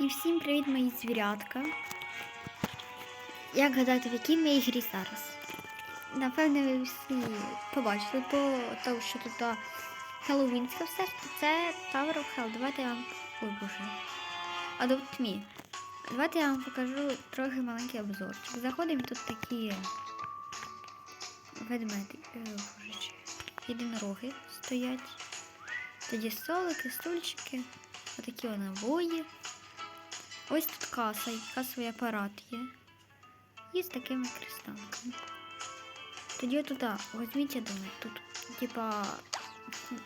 І всім привіт, мої звірятка. Як гадаєте, в якій ми ігрі зараз? Напевне, ви всі побачили, по тому, що тут а, Хеллоуінське все, це Tower of Hell. Давайте я вам. Ой боже. Adopt Me. Давайте я вам покажу трохи маленький обзорчик. Заходимо тут такі ведмеди. Е, єдинороги стоять. Тоді столики, стульчики, отакі о набої. Ось тут каса, і касовий апарат є. І з такими кристалками. Тоді туди візьміть домик. Тут, типа,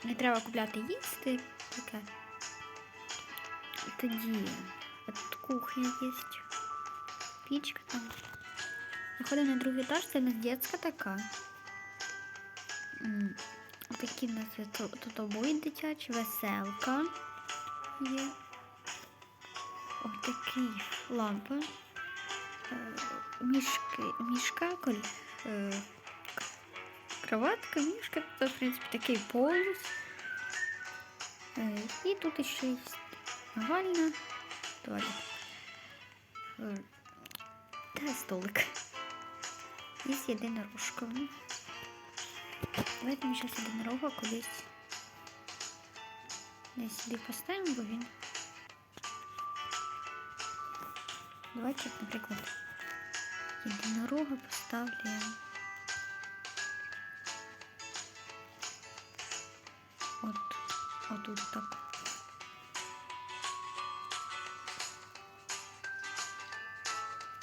не треба купляти їсти. Таке. Тоді от тут кухня є. Пічка там. Заходимо на другий етаж, це у нас дитяча така. Такі в нас тут обої дитячі, веселка є. Такі лампи. Е, Мішки, мішка, коль, е, кроватка, мішка, це, в принципі, такий полюс. Е, І тут ще є ванна, туалет. Е, Та столик. Є єдинорожка. Давайте ми зараз єдинорога кудись десь сюди поставимо, бо він. Давайте, от, наприклад, єдинорога поставлю. От, отут так.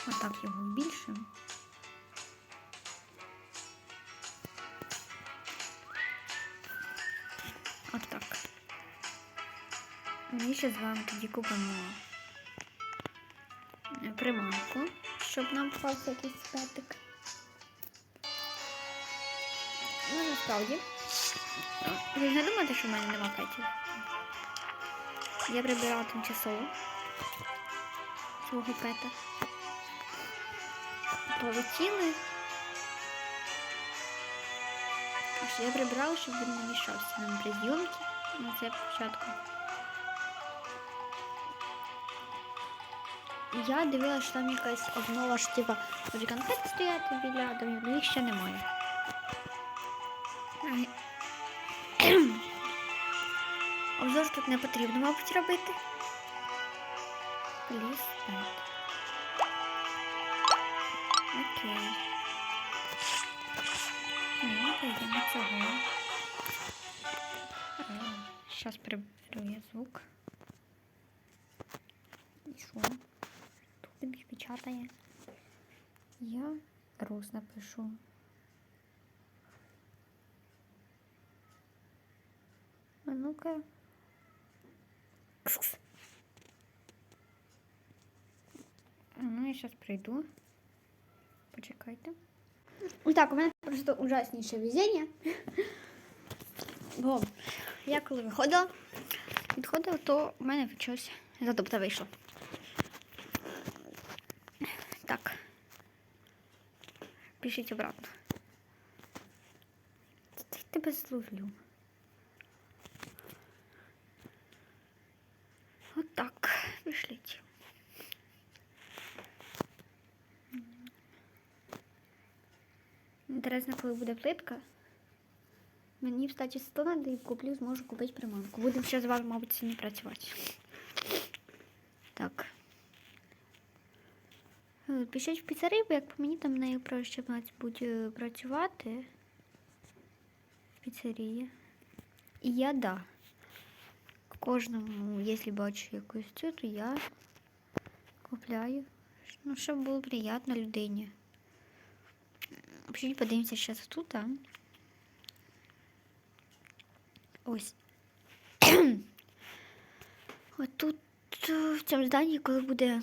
Отак його збільшимо. Отак. Ми ще з вами тоді купимо Щоб нам попався якийсь петик. Ну, насправді. Ви не думаєте, що в мене нема петів? Я прибирала тимчасово свого пета. Полетіли. Я прибирала, щоб він не мішався нам при зйомці. Ну, це початку. Я дивилася, що там якась обнова ж типа вже конфети стоять біля домів, але їх ще немає. Обзор тут не потрібно, мабуть, робити. Плюс 5. Окей. Ну, пойдемо. Зараз приберу я звук. І що? Тобі печатає. Я роз напишу. А ну-ка. Ну, я зараз прийду. Почекайте. Так, у мене просто ужасніше везіння. Бо я коли виходила, відходила, то в мене щось задобта вийшло. Так. Пишіть обратно. Я тебе зловлю. Отак. Пішліть. Інтересно, коли буде плитка. Мені 100 надо і куплю, зможу купити приманку. Будемо ще з вами, мабуть, сьогодні працювати. Так. Е, в піцерію, бо як по мені там нею проще мабуть, е, працювати в піцерії. І я да. Кожному, якщо бачу якусь цю, то я купляю. Ну, щоб було приємно людині. Пишіть, подивимося зараз тут. А? Ось. От тут е, в цьому зданні, коли буде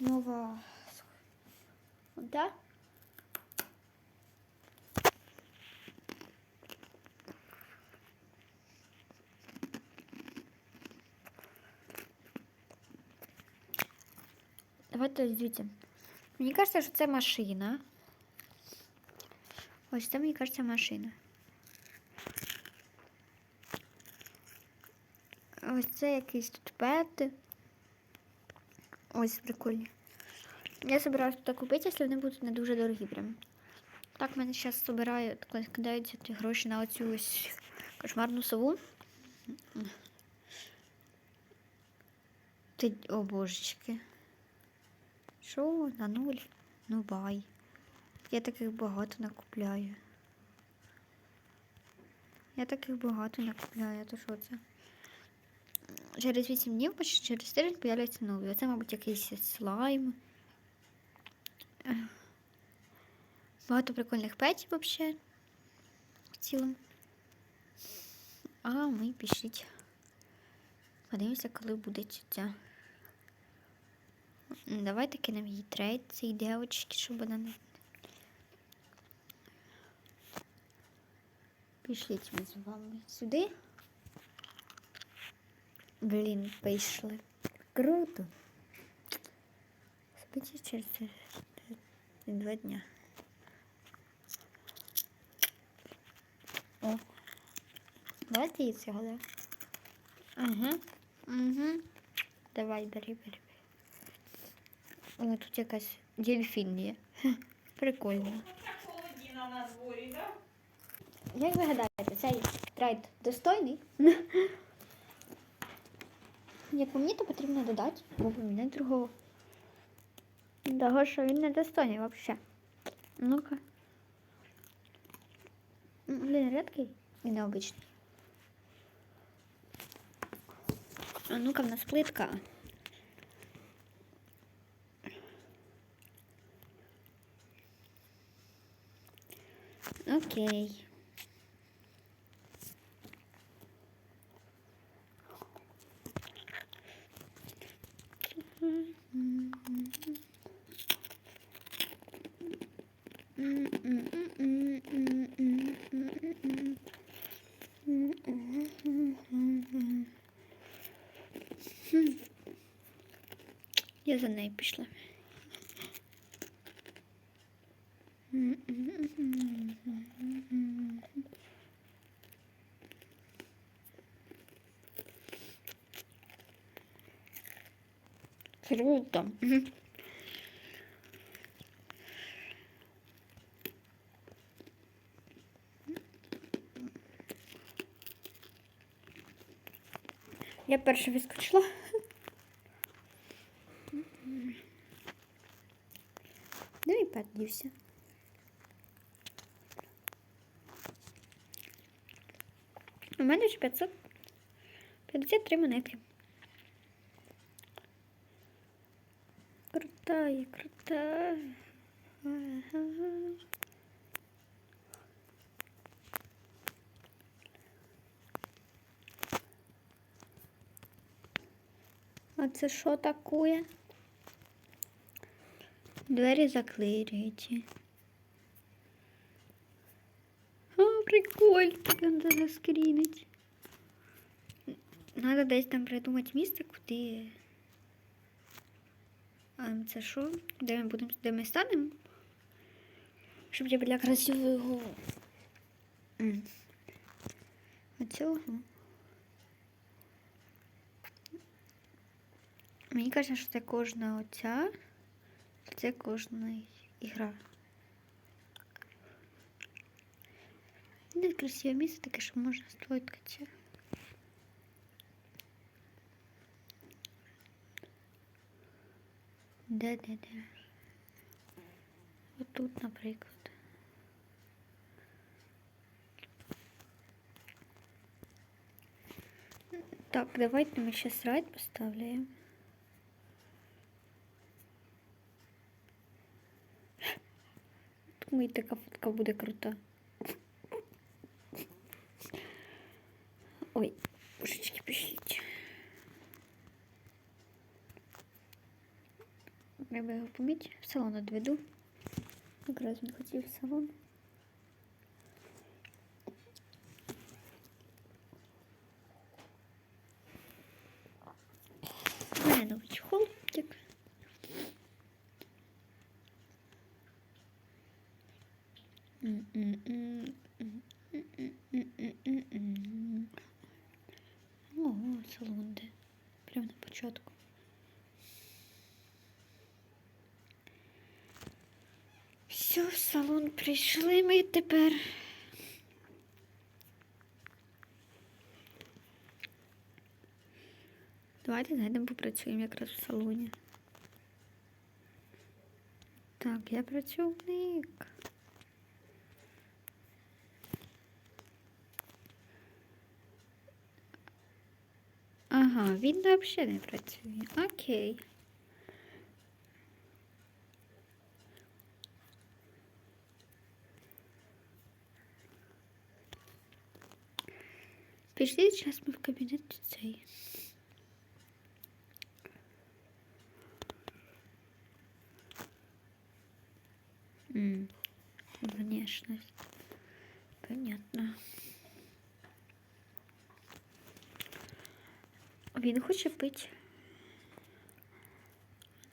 нова. От, да? Давайте дивіться. Мені кажеться, що це машина. Ось це, мені кажеться, машина. Ось це якийсь тут пет. Ось прикольні. Я собираюсь тут купити, якщо вони будуть не дуже дорогі прям. Так, мене зараз собираю, так скидаються ті гроші на оцю ось кошмарну сову. Ти, о божечки. Що на нуль? Ну бай. Я таких багато накупляю. Я таких багато накупляю, то що це? Через 8 днів, через тиждень появляться нові. Оце, мабуть, якийсь слайм. Багато прикольних петів взагалі. В цілому. А ми пішліть. Подивимося, коли буде ця. Давайте кинемо їй трейд цій дівчинці, щоб вона не. Пішліть ми з вами сюди. Блін, вийшли. Круто. События через два дня. О. Давайте її цього, да? Ага. Угу. Давай, бери, бери. О, тут якась дельфін є. Прикольно. На дворі, так? Як ви гадаєте, цей трейд достойний? Як по мені, то потрібно додати, бо поміняти другого. Того, що він не достойний взагалі. Ну-ка. М, Блін, рідкий і необичний. А ну-ка, в нас плитка. Окей. Я за нею пішла. Круто. Я перша вискочила. Ну. У мене ж 500 53 монетки. Крутая, крутая. Ага. А це що таке? Двері заклеюють. О, прикольно, надо заскрінить. Надо десь там придумати місце, куди. А це що? Де ми будемо, де ми станемо? Щоб я була красивого. М. Оцього. Мені кажеться, що це кожна оця, це кожна ігра. Не красиве місце таке, що можна сфоткатися. Де-де-де? Отут, наприклад. Так, давайте ми ще райд поставляємо. Думаю, така фотка буде крута. Ой, божечки, пішліть. Треба його помити. В салон відведу. Якраз він хотів в салон. Мене новий чехолчик. О, салон, де. Прямо на початку. Все, в салон прийшли ми тепер. Давайте зайдемо попрацюємо якраз в салоні. Так, я працівник. Ага, він взагалі не працює. Окей. Пішли, зараз ми в кабінет цей. Внешность. Понятно. Він хоче пити.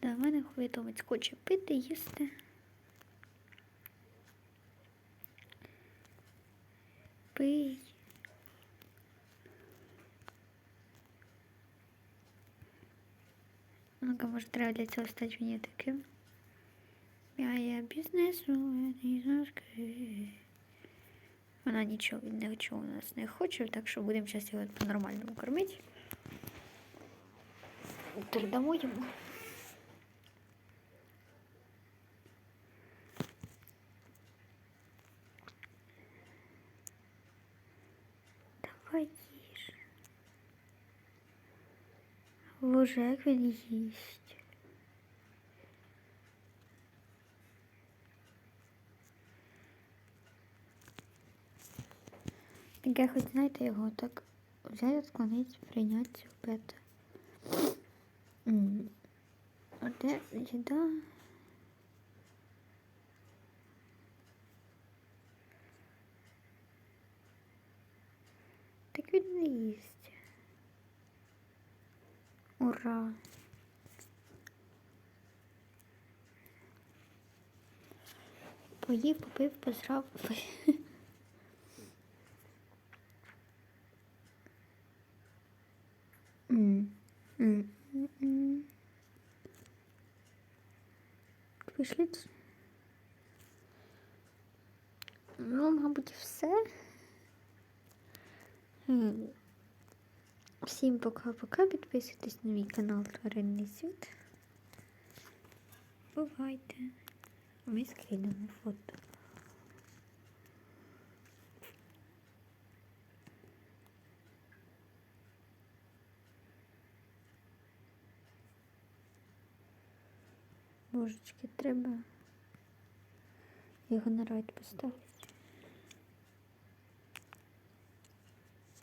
Да, в мене хвитовець хоче пити, їсти. Пий. Ну-ка, може, треба для цього стати мені таким. Я є бізнесу, не Вона нічого нічого у нас не хоче, так що будемо зараз його по-нормальному кормити. Передамо йому. Давай їж. Боже, як він їсть. Так я хоч знаєте його так взяти, склонити, прийняти цю пета. М. А де їда? Так він не їсть. Ура! Поїв, попив, позрав. Пішліть. Ну, мабуть, все. Всім пока-пока. Підписуйтесь на мій канал Тваринний світ. Бувайте. Ми скинемо фото. Божечки, треба його на райд поставити.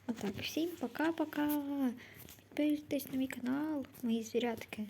Отак, всім пока-пока. Підписуйтесь на мій канал, мої звірятки.